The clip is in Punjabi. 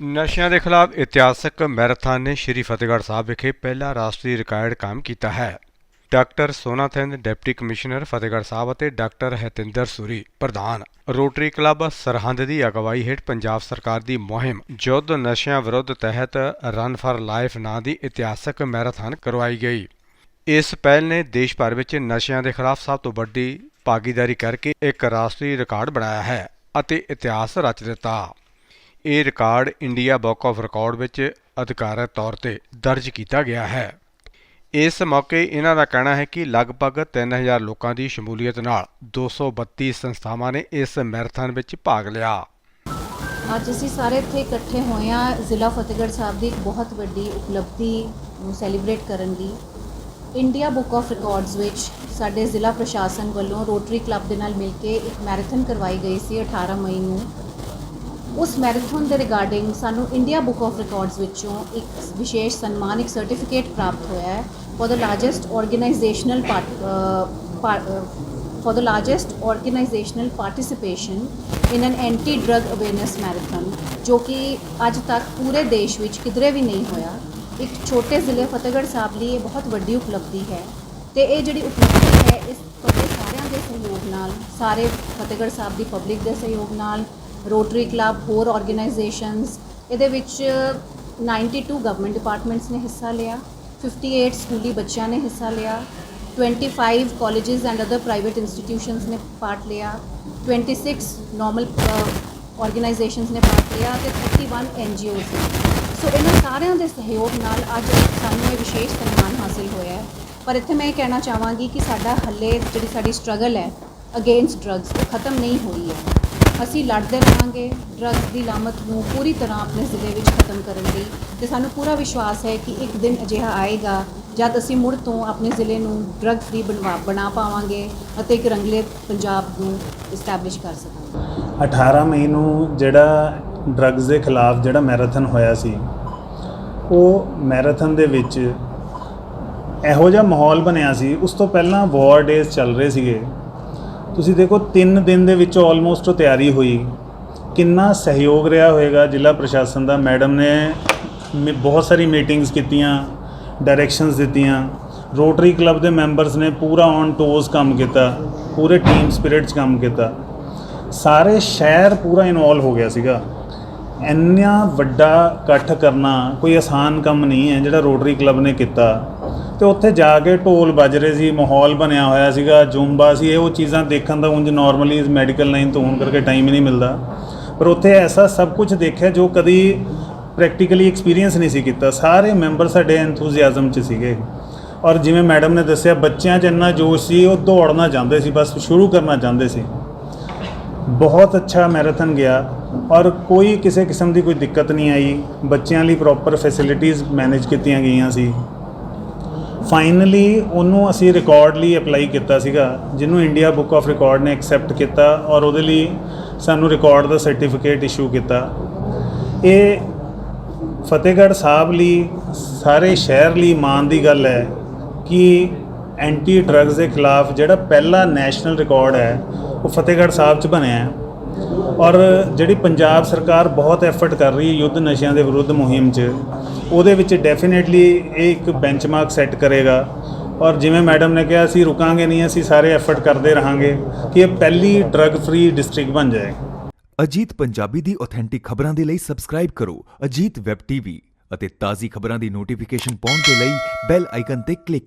ਨਸ਼ਿਆਂ ਦੇ ਖਿਲਾਫ ਇਤਿਹਾਸਕ ਮੈਰਾਥਨ ਨੇ ਸ਼੍ਰੀ ਫਤਿਹਗੜ੍ਹ ਸਾਹਿਬ ਵਿਖੇ ਪਹਿਲਾ ਰਾਸ਼ਟਰੀ ਰਿਕਾਰਡ ਕਾਇਮ ਕੀਤਾ ਹੈ। Doctor Sonathan deputy commissioner Fatehgarh Sahib ਅਤੇ ਡਾਕਟਰ ਹਤਿੰਦਰ ਸੂਰੀ, ਪ੍ਰਧਾਨ। ਰੋਟਰੀ ਕਲੱਬ ਸਰਹੰਦ ਦੀ ਅਗਵਾਈ ਹੇਠ ਪੰਜਾਬ ਸਰਕਾਰ ਦੀ ਮੁਹਿੰਮ ਯੁੱਧ ਨਸ਼ਿਆਂ ਵਿਰੁੱਧ ਤਹਿਤ ਰਨ ਫਾਰ ਲਾਈਫ ਨਾਂ ਦੀ ਇਤਿਹਾਸਕ ਮੈਰਾਥਨ ਕਰਵਾਈ ਗਈ। ਇਸ ਪਹਿਲ ਨੇ ਦੇਸ਼ ਭਰ ਵਿੱਚ ਨਸ਼ਿਆਂ ਦੇ ਖਿਲਾਫ ਸਭ ਤੋਂ ਵੱਡੀ ਭਾਗੀਦਾਰੀ ਕਰਕੇ ਇੱਕ ਰਾਸ਼ਟਰੀ ਰਿਕਾਰਡ ਬਣਾਇਆ ਹੈ ਅਤੇ ਇਤਿਹਾਸ ਰਚ ਦਿੱਤਾ। ਇਹ record India book of record ਵਿੱਚ ਅਧਿਕਾਰਤ ਤੌਰ ਤੇ ਦਰਜ ਕੀਤਾ ਗਿਆ ਹੈ। ਇਸ ਮੌਕੇ ਇਹਨਾਂ ਦਾ ਕਹਿਣਾ ਹੈ ਕਿ ਲਗਭਗ 3000 ਲੋਕਾਂ ਦੀ ਸ਼ਮੂਲੀਅਤ ਨਾਲ 232 ਸੰਸਥਾਵਾਂ ਨੇ ਇਸ ਮੈਰਾਥਨ ਵਿੱਚ ਭਾਗ ਲਿਆ। ਅੱਜ ਅਸੀਂ ਸਾਰੇ ਇੱਥੇ ਇਕੱਠੇ ਹੋਏ ਹਾਂ। ਜ਼ਿਲ੍ਹਾ ਫਤਿਹਗੜ੍ਹ ਸਾਹਿਬ ਦੀ ਇੱਕ ਬਹੁਤ ਵੱਡੀ ਉਪਲਬਧੀ ਨੂੰ ਸੈਲੀਬ੍ਰੇਟ ਕਰਨ ਲਈ ਇੰਡੀਆ ਬੁੱਕ ਆਫ ਰਿਕਾਰਡਸ ਵਿੱਚ ਸਾਡੇ ਜ਼ਿਲ੍ਹਾ ਪ੍ਰਸ਼ਾਸਨ ਵੱਲੋਂ ਰੋਟਰੀ ਕਲੱਬ ਦੇ ਨਾਲ ਮਿਲ ਕੇ ਇੱਕ ਮੈਰਾਥਨ ਕਰਵਾਈ ਗਈ ਸੀ 18 ਮਈ ਨੂੰ। ਉਸ ਮੈਰਾਥਨ ਦੇ ਰਿਗਾਰਡਿੰਗ ਸਾਨੂੰ ਇੰਡੀਆ ਬੁੱਕ ਆਫ ਰਿਕਾਰਡਸ ਵਿੱਚੋਂ ਇੱਕ ਵਿਸ਼ੇਸ਼ ਸਨਮਾਨ, ਇੱਕ ਸਰਟੀਫਿਕੇਟ ਪ੍ਰਾਪਤ ਹੋਇਆ ਹੈ for the largest organisational for the largest organizational participation in an anti drug awareness marathon, ਜੋ ਕਿ ਅੱਜ ਤੱਕ ਪੂਰੇ ਦੇਸ਼ ਵਿੱਚ ਕਿਧਰੇ ਵੀ ਨਹੀਂ ਹੋਇਆ। ਇੱਕ ਛੋਟੇ ਜ਼ਿਲ੍ਹੇ ਫਤਿਹਗੜ੍ਹ ਸਾਹਿਬ ਲਈ ਇਹ ਬਹੁਤ ਵੱਡੀ ਉਪਲਬਧੀ ਹੈ ਤੇ ਇਹ ਜਿਹੜੀ ਉਪਲਬਧੀ ਹੈ, ਇਸ ਤੁਹਾਡੇ ਸਾਰਿਆਂ ਦੇ ਸਹਿਯੋਗ ਨਾਲ, ਸਾਰੇ ਫਤਿਹਗੜ੍ਹ ਸਾਹਿਬ ਦੀ ਪਬਲਿਕ ਦੇ ਸਹਿਯੋਗ ਨਾਲ ਰੋਟਰੀ ਕਲੱਬ ਹੋਰ ਆਰਗੇਨਾਈਜੇਸ਼ਨਸ ਇਹਦੇ ਵਿੱਚ 92 ਗਵਰਨਮੈਂਟ ਡਿਪਾਰਟਮੈਂਟਸ ਨੇ ਹਿੱਸਾ ਲਿਆ 58 ਸਕੂਲੀ ਬੱਚਿਆਂ ਨੇ ਹਿੱਸਾ ਲਿਆ 25 colleges and other private institutions ਨੇ ਪਾਰਟ ਲਿਆ 26 normal ਆਰਗੇਨਾਈਜੇਸ਼ਨਸ ਨੇ ਪਾਰਟ ਲਿਆ ਤੇ 31 NGOs ਨੇ। ਸੋ ਇਹਨਾਂ ਸਾਰਿਆਂ ਦੇ ਸਹਿਯੋਗ ਨਾਲ ਅੱਜ ਸਾਨੂੰ ਇਹ ਵਿਸ਼ੇਸ਼ ਸਨਮਾਨ ਹਾਸਿਲ ਹੋਇਆ ਹੈ। ਪਰ ਇੱਥੇ ਮੈਂ ਇਹ ਕਹਿਣਾ ਚਾਹਾਂਗੀ ਕਿ ਸਾਡਾ ਹੱਲੇ ਜਿਹੜੀ ਸਾਡੀ ਸਟਰਗਲ ਹੈ ਅਗੇਂਸਟ ਡਰੱਗਸ ਖਤਮ ਨਹੀਂ ਹੋਈ ਹੈ। ਅਸੀਂ ਲੜਦੇ ਰਹਾਂਗੇ ਡਰੱਗਸ ਦੀ ਲਾਮਤ ਨੂੰ ਪੂਰੀ ਤਰ੍ਹਾਂ ਆਪਣੇ ਜ਼ਿਲ੍ਹੇ ਵਿੱਚ ਖਤਮ ਕਰਨ ਲਈ ਤੇ ਸਾਨੂੰ ਪੂਰਾ ਵਿਸ਼ਵਾਸ ਹੈ ਕਿ ਇੱਕ ਦਿਨ ਅਜਿਹਾ ਆਏਗਾ ਜਦ ਅਸੀਂ ਮੁੜ ਤੋਂ ਆਪਣੇ ਜ਼ਿਲ੍ਹੇ ਨੂੰ ਡਰੱਗ ਫ੍ਰੀ ਬਣਵਾ, ਬਣਾ ਪਾਵਾਂਗੇ ਅਤੇ ਇੱਕ ਰੰਗਲੇ ਪੰਜਾਬ ਨੂੰ ਇਸਟੈਬਲਿਸ਼ ਕਰ ਸਕਾਂਗੇ। 18 ਮਈ ਨੂੰ ਜਿਹੜਾ ਡਰੱਗਸ ਦੇ ਖਿਲਾਫ ਜਿਹੜਾ ਮੈਰਾਥਨ ਹੋਇਆ ਸੀ, ਉਹ ਮੈਰਾਥਨ ਦੇ ਵਿੱਚ ਇਹੋ ਜਿਹਾ ਮਾਹੌਲ ਬਣਿਆ ਸੀ। ਉਸ ਤੋਂ ਪਹਿਲਾਂ ਵਾਰ ਡੇਜ਼ ਚੱਲ ਰਹੇ ਸੀਗੇ। ਤੁਸੀਂ ਦੇਖੋ 3 ਦਿਨ ਦੇ ਵਿੱਚ ਆਲਮੋਸਟ ਤਿਆਰੀ ਹੋਈ। ਕਿੰਨਾ ਸਹਿਯੋਗ ਰਿਹਾ ਹੋਵੇਗਾ ਜ਼ਿਲ੍ਹਾ ਪ੍ਰਸ਼ਾਸਨ ਦਾ। ਮੈਡਮ ਨੇ ਮੀ- ਬਹੁਤ ਸਾਰੀ ਮੀਟਿੰਗਸ ਕੀਤੀਆਂ ਡਾਇਰੈਕਸ਼ਨਸ ਦਿੱਤੀਆਂ। ਰੋਟਰੀ ਕਲੱਬ ਦੇ ਮੈਂਬਰਸ ਨੇ ਪੂਰਾ ਔਨ ਟੋਜ਼ ਕੰਮ ਕੀਤਾ, ਪੂਰੇ ਟੀਮ ਸਪਿਰਿਟ 'ਚ ਕੰਮ ਕੀਤਾ। ਸਾਰੇ ਸ਼ਹਿਰ ਪੂਰਾ ਇਨਵੋਲਵ ਹੋ ਗਿਆ ਸੀਗਾ। ਇੰਨਾ ਵੱਡਾ ਇਕੱਠ ਕਰਨਾ ਕੋਈ ਆਸਾਨ ਕੰਮ ਨਹੀਂ ਹੈ ਜਿਹੜਾ ਰੋਟਰੀ ਕਲੱਬ ਨੇ ਕੀਤਾ। ਤੇ ਉੱਥੇ ਜਾ ਕੇ ਢੋਲ ਵੱਜ ਰਹੇ ਸੀ, ਮਾਹੌਲ ਬਣਿਆ ਹੋਇਆ ਸੀਗਾ, ਜੁੰਬਾ ਸੀ, ਇਹ ਉਹ ਚੀਜ਼ਾਂ ਦੇਖਣ ਦਾ ਉਂਝ ਨਾਰਮਲੀ ਮੈਡੀਕਲ ਲਾਈਨ ਤੋਂ ਹੋਣ ਕਰਕੇ ਟਾਈਮ ਹੀ ਨਹੀਂ ਮਿਲਦਾ। ਪਰ ਉੱਥੇ ਐਸਾ ਸਭ ਕੁਝ ਦੇਖਿਆ ਜੋ ਕਦੀ ਪ੍ਰੈਕਟੀਕਲੀ ਐਕਸਪੀਰੀਅੰਸ ਨਹੀਂ ਸੀ ਕੀਤਾ। ਸਾਰੇ ਮੈਂਬਰ ਸਾਡੇ ਐਨਥੂਸੀਆਜ਼ਮ 'ਚ ਸੀਗੇ। ਔਰ ਜਿਵੇਂ ਮੈਡਮ ਨੇ ਦੱਸਿਆ, ਬੱਚਿਆਂ 'ਚ ਇੰਨਾ ਜੋਸ਼ ਸੀ, ਉਹ ਦੌੜਨਾ ਚਾਹੁੰਦੇ ਸੀ, ਬਸ ਸ਼ੁਰੂ ਕਰਨਾ ਚਾਹੁੰਦੇ ਸੀ। ਬਹੁਤ ਅੱਛਾ ਮੈਰਾਥਨ ਗਿਆ। ਔਰ ਕੋਈ ਕਿਸੇ ਕਿਸਮ ਦੀ ਕੋਈ ਦਿੱਕਤ ਨਹੀਂ ਆਈ। ਬੱਚਿਆਂ ਲਈ ਪ੍ਰੋਪਰ ਫੈਸਿਲਿਟੀਆਂ ਮੈਨੇਜ ਕੀਤੀਆਂ ਗਈਆਂ ਸੀ। ਫਾਈਨਲੀ ਉਹਨੂੰ ਅਸੀਂ ਰਿਕਾਰਡ ਲਈ ਅਪਲਾਈ ਕੀਤਾ ਸੀਗਾ, ਜਿਹਨੂੰ ਇੰਡੀਆ ਬੁੱਕ ਆਫ ਰਿਕਾਰਡ ਨੇ ਐਕਸੈਪਟ ਕੀਤਾ ਔਰ ਉਹਦੇ ਲਈ ਸਾਨੂੰ ਰਿਕਾਰਡ ਦਾ ਸਰਟੀਫਿਕੇਟ ਇਸ਼ੂ ਕੀਤਾ। ਇਹ ਫਤਿਹਗੜ੍ਹ ਸਾਹਿਬ ਲਈ, ਸਾਰੇ ਸ਼ਹਿਰ ਲਈ ਮਾਣ ਦੀ ਗੱਲ ਹੈ ਕਿ ਐਂਟੀ ਡਰੱਗਸ ਦੇ ਖਿਲਾਫ ਜਿਹੜਾ ਪਹਿਲਾ ਨੈਸ਼ਨਲ ਰਿਕਾਰਡ ਹੈ, ਉਹ ਫਤਿਹਗੜ੍ਹ ਸਾਹਿਬ 'ਚ ਬਣਿਆ ਹੈ। ਔਰ ਜਿਹੜੀ ਪੰਜਾਬ ਸਰਕਾਰ ਬਹੁਤ ਐਫਰਟ ਕਰ ਰਹੀ ਹੈ ਯੁੱਧ ਨਸ਼ਿਆਂ ਦੇ ਵਿਰੁੱਧ ਮੁਹਿੰਮ 'ਚ, ਉਹਦੇ ਵਿੱਚ ਡੈਫੀਨੇਟਲੀ ਇਹ ਇੱਕ ਬੈਂਚਮਾਰਕ ਸੈੱਟ ਕਰੇਗਾ। ਔਰ ਜਿਵੇਂ ਮੈਡਮ ਨੇ ਕਿਹਾ, ਅਸੀਂ ਰੁਕਾਂਗੇ ਨਹੀਂ, ਅਸੀਂ ਸਾਰੇ ਐਫਰਟ ਕਰਦੇ ਰਹਾਂਗੇ ਕਿ ਇਹ ਪਹਿਲੀ ਡਰੱਗ ਫ੍ਰੀ ਡਿਸਟ੍ਰਿਕਟ ਬਣ ਜਾਏ। ਅਜੀਤ ਪੰਜਾਬੀ ਦੀ ਆਥੈਂਟਿਕ ਖਬਰਾਂ ਦੇ ਲਈ ਸਬਸਕ੍ਰਾਈਬ ਕਰੋ ਅਜੀਤ ਵੈਬ ਟੀਵੀ ਅਤੇ ਤਾਜ਼ੀ ਖਬਰਾਂ ਦੀ ਨੋਟੀਫਿਕੇਸ਼ਨ ਪਾਉਣ ਦੇ ਲਈ ਬੈਲ ਆਈਕਨ ਤੇ ਕਲਿੱਕ